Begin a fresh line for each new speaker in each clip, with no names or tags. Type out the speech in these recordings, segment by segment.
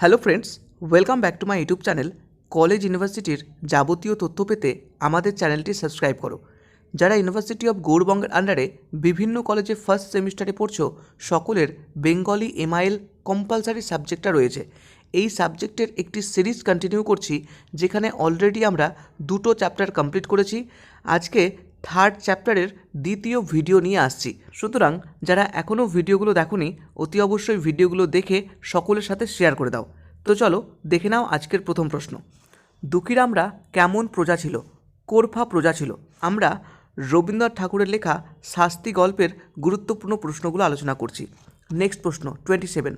Hello friends welcome back to my YouTube channel college ইউনিভার্সিটির যাবতীয় তথ্য পেতে আমাদের চ্যানেলটি সাবস্ক্রাইব করো। যারা ইউনিভার্সিটি অফ গৌরবঙ্গের আন্ডারে বিভিন্ন কলেজে ফার্স্ট সেমিস্টারে পড়ছো, সকলের বেঙ্গলি এমআইএল কম্পালসারি সাবজেক্টটা রয়েছে। এই সাবজেক্টের একটি সিরিজ কন্টিনিউ করছি, যেখানে অলরেডি আমরা দুটো চ্যাপ্টার কমপ্লিট করেছি। আজকে থার্ড চ্যাপ্টারের দ্বিতীয় ভিডিও নিয়ে আসছি। সুতরাং যারা এখনও ভিডিওগুলো দেখোনি, অতি অবশ্যই ভিডিওগুলো দেখে সকলের সাথে শেয়ার করে দাও। তো চলো দেখে নাও আজকের প্রথম প্রশ্ন। দুঃখীরামরা কেমন প্রজা ছিল? কোরফা প্রজা ছিল। আমরা রবীন্দ্রনাথ ঠাকুরের লেখা শাস্তি গল্পের গুরুত্বপূর্ণ প্রশ্নগুলো আলোচনা করছি। নেক্সট প্রশ্ন টোয়েন্টি সেভেন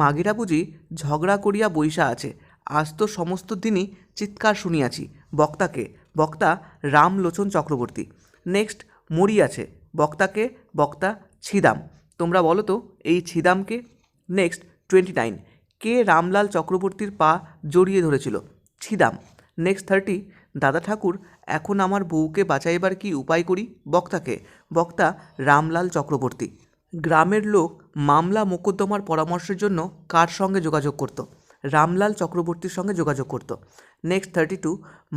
মাগিরা বুঝি ঝগড়া করিয়া বৈশা আছে। আজ তো সমস্ত দিনই চিৎকার শুনিয়াছি। বক্তাকে বক্তা রামলোচন চক্রবর্তী। নেক্সট মরি আছে। বক্তাকে, বক্তা ছিদাম। তোমরা বলো তো, এই ছিদামকে? নেক্সট টোয়েন্টি নাইন কে রামলাল চক্রবর্তীর পা জড়িয়ে ধরেছিল? ছিদাম। নেক্সট থার্টি দাদা ঠাকুর, এখন আমার বউকে বাঁচাইবার কি উপায় করি? বক্তাকে। বক্তা রামলাল চক্রবর্তী। গ্রামের লোক মামলা মোকদ্দমার পরামর্শের জন্য কার সঙ্গে যোগাযোগ করত? রামলাল চক্রবর্তীর সঙ্গে যোগাযোগ করত। নেক্সট থার্টি টু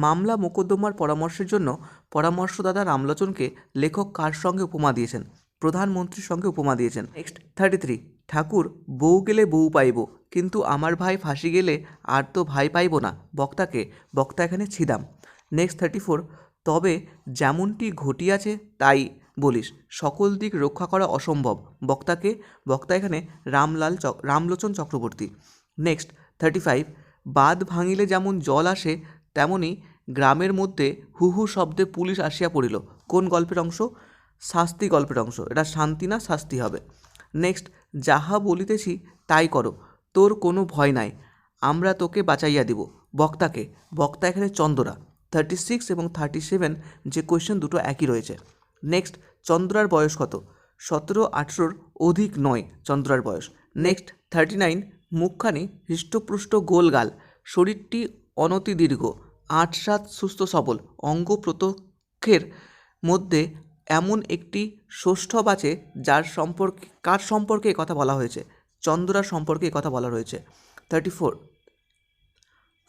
মামলা মোকদ্দমার পরামর্শের জন্য পরামর্শদাতা রামলোচনকে লেখক কার সঙ্গে উপমা দিয়েছেন? প্রধানমন্ত্রীর সঙ্গে উপমা দিয়েছেন। নেক্সট থার্টি থ্রি ঠাকুর, বউ গেলে বউ পাইব, কিন্তু আমার ভাই ফাঁসি গেলে আর তো ভাই পাইব না। বক্তাকে, বক্তা এখানে ছিদাম। নেক্সট থার্টি ফোর তবে যেমনটি ঘটিয়াছে তাই বলিস, সকল দিক রক্ষা করা অসম্ভব। বক্তাকে, বক্তা এখানে Ramlal Ramlochan Chakraborty. Next thirty five বাঁধ ভাঙিলে যেমন জল আসে, তেমনি গ্রামের মধ্যে হু হু শব্দে পুলিশ আসিয়া পড়িল। কোন গল্পের অংশ? শাস্তি গল্পের অংশ। এটা শান্তি না শাস্তি হবে? নেক্সট যাহা বলিতেছি তাই করো। তোর কোনো ভয় নাই। আমরা তোকে বাঁচাইয়া দিব। বক্তাকে। বক্তা এখানে চন্দ্রা। থার্টি সিক্স এবং থার্টি সেভেন যে কোয়েশ্চেন দুটো একই রয়েছে। নেক্সট চন্দ্রার বয়স কত? সতেরো, আঠেরোর অধিক নয় চন্দ্রার বয়স। নেক্সট থার্টি নাইন মুখখানি হৃষ্টপুষ্ট গোলগাল, শরীরটি অনতি দীর্ঘ আট সাত সুস্থ সবল অঙ্গ প্রত্যক্ষের মধ্যে এমন একটি ষষ্ঠব আছে যার সম্পর্কে কার সম্পর্কে কথা বলা হয়েছে? চন্দ্রা সম্পর্কে কথা বলা রয়েছে। থার্টি ফোর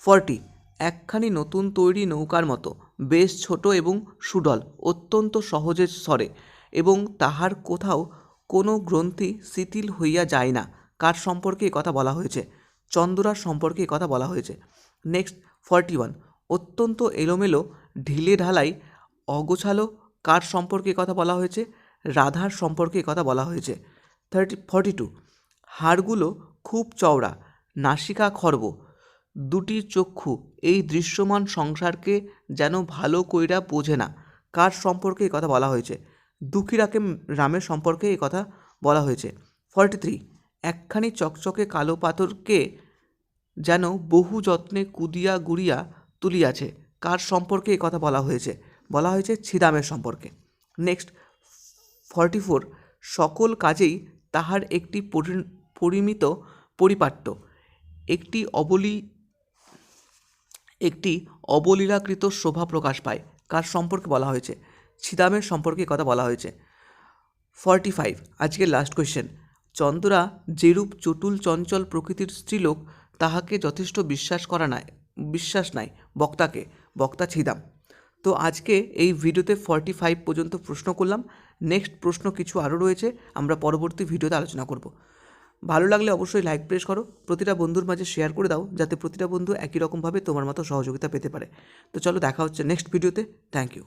ফর্টি একখানি নতুন তৈরি নৌকার মতো, বেশ ছোট এবং সুডল, অত্যন্ত সহজে সরে এবং তাহার কোথাও কোনো গ্রন্থি শিথিল হইয়া যায় না। কার সম্পর্কে কথা বলা হয়েছে? চন্দ্রার সম্পর্কে কথা বলা হয়েছে। Next, forty one. অত্যন্ত এলোমেলো, ঢিলে ঢালাই, অগোছালো কার সম্পর্কে কথা বলা হয়েছে? রাধার সম্পর্কে কথা বলা হয়েছে। Thirty, forty two. হাড়গুলো খুব চওড়া, নাসিকা খর্ব। দুটি চক্ষু এই দৃশ্যমান সংসারকে যেন ভালো কইরা বোঝে না। কার সম্পর্কে এই কথা বলা হয়েছে? দুঃখীরাকে রামের সম্পর্কে এই কথা বলা হয়েছে। Forty three. একখানি চকচকে কালো পাথরকে যেন বহু যত্নে কুদিয়া গুড়িয়া তুলিয়াছে। কার সম্পর্কে এ কথা বলা হয়েছে? বলা হয়েছে ছিদামের সম্পর্কে। নেক্সট ফর্টি ফোর সকল কাজেই তাহার একটি পরি- পরিমিত পরিপাট্য। একটি অবলি একটি অবলীলাকৃত শোভা প্রকাশ পায়। কার সম্পর্কে বলা হয়েছে? ছিদামের সম্পর্কে কথা বলা হয়েছে। ফর্টি ফাইভ আজকের লাস্ট কোয়েশ্চেন চন্দ্রা যেরূপ চটুল চঞ্চল প্রকৃতির স্ত্রীলোক, তাহাকে যথেষ্ট বিশ্বাস করা নাই, বিশ্বাস নাই বক্তাকে, বক্তা ছিদাম। তো আজকে এই ভিডিওতে ফর্টি ফাইভ পর্যন্ত প্রশ্ন করলাম। নেক্সট প্রশ্ন কিছু আরও রয়েছে, আমরা পরবর্তী ভিডিওতে আলোচনা করব। ভালো লাগলে অবশ্যই লাইক প্রেস করো, প্রতিটা বন্ধুর মাঝে শেয়ার করে দাও, যাতে প্রতিটা বন্ধু একই রকমভাবে তোমার মতো সহযোগিতা পেতে পারে। তো চলো দেখা হচ্ছে নেক্সট ভিডিওতে থ্যাংক ইউ